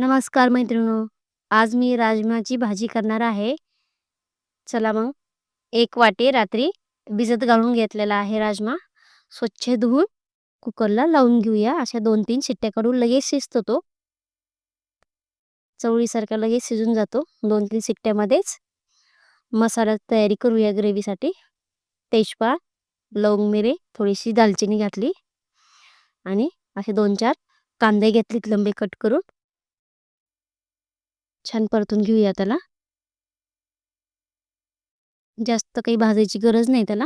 नमस्कार मैत्रिणो आज मी राजमाची भाजी करणार आहे. चला मग एक वाटी रात्री भिजत घालून घेतलेला आहे राजमा. स्वच्छ धुवून कुकरला लावून घेऊया. अशा दोन तीन शिट्ट्या काढून लगेच शिजतो तो. चवळीसारखा लगेच शिजून जातो. दोन तीन शिट्ट्यामध्येच मसाला तयारी करूया ग्रेव्हीसाठी. तेजपा लवंग मिरे थोडीशी दालचिनी घातली. आणि असे दोन चार कांदे घेतलेत लंबे कट करून. छान परतून घेऊया त्याला. जास्त काही भाजायची गरज नाही त्याला.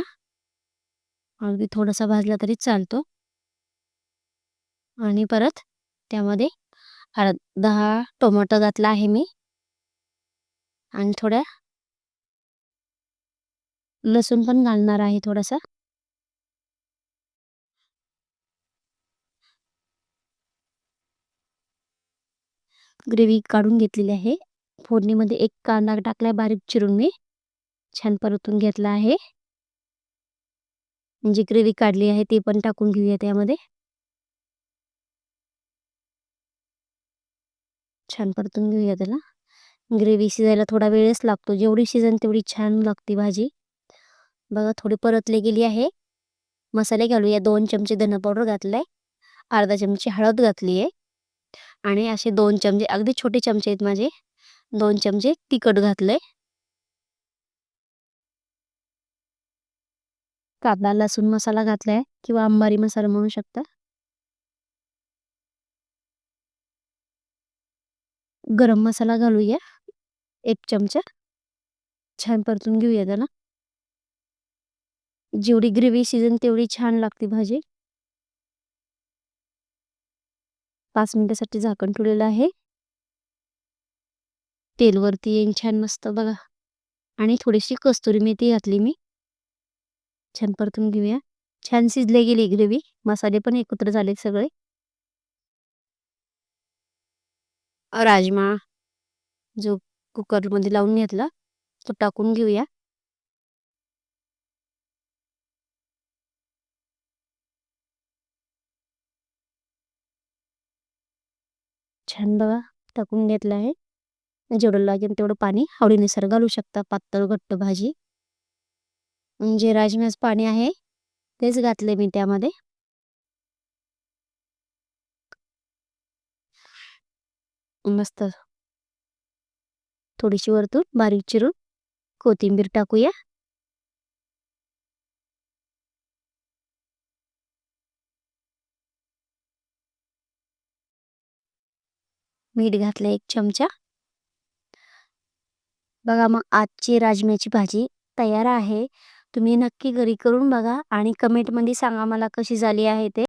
अगदी थोडासा भाजला तरी चालतो. आणि परत त्यामध्ये दहा टोमॅटो घातला आहे मी. आणि थोड्या लसूण पण घालणार आहे थोडासा. ग्रेव्ही काढून घेतलेली आहे. फोडणीमध्ये एक कांदा टाकलाय बारीक चिरून मी. छान परतून घेतला आहे. जी ग्रेव्ही काढली आहे ती पण टाकून घेऊया त्यामध्ये. छान परतून घेऊया त्याला. ग्रेव्ही शिजायला थोडा वेळच लागतो. जेवढी शिजन तेवढी छान लागते भाजी. बघा थोडी परतली गेली आहे. मसाले घालूया. दोन चमचे धन पावडर घातलाय. अर्धा चमचे हळद घातली आहे आणि असे दोन चमचे अगदी छोटे चमचे आहेत माझे. दोन चमचे तिखट घातलंय. कांदा लसूण मसाला घातलाय किंवा अंबारी मसाला म्हणू शकता. गरम मसाला घालूया. एक चमचा. छान परतून घेऊया त्याला. जेवढी ग्रेव्ही शिजन तेवढी छान लागते भाजी. पाच मिनिटासाठी झाकण ठेवलेलं आहे. तेलवरती येईन छान मस्त बघा. आणि थोडीशी कस्तुरी मेथी घातली मी. छान परतून घेऊया. छान शिजले गेली ग्रेव्ही. मसाले पण एकत्र झाले सगळे. राजमा जो कुकरमध्ये लावून घेतला तो टाकून घेऊया. छान बघा टाकून घेतलं आहे. जेवढं लागेल तेवढं पाणी आवडीनुसार घालू शकता पातळ घट्ट भाजी. जे राजम्याच पाणी आहे तेच घातले मी त्यामध्ये. मस्त. थोडीशी वरतून बारीक चिरून कोथिंबीर टाकूया. मीठ घातलं एक चमचा. बघा मग आजची राजम्याची भाजी तयार आहे. तुम्ही नक्की घरी करून बघा आणि कमेंटमध्ये सांगा मला कशी झाली आहे ते.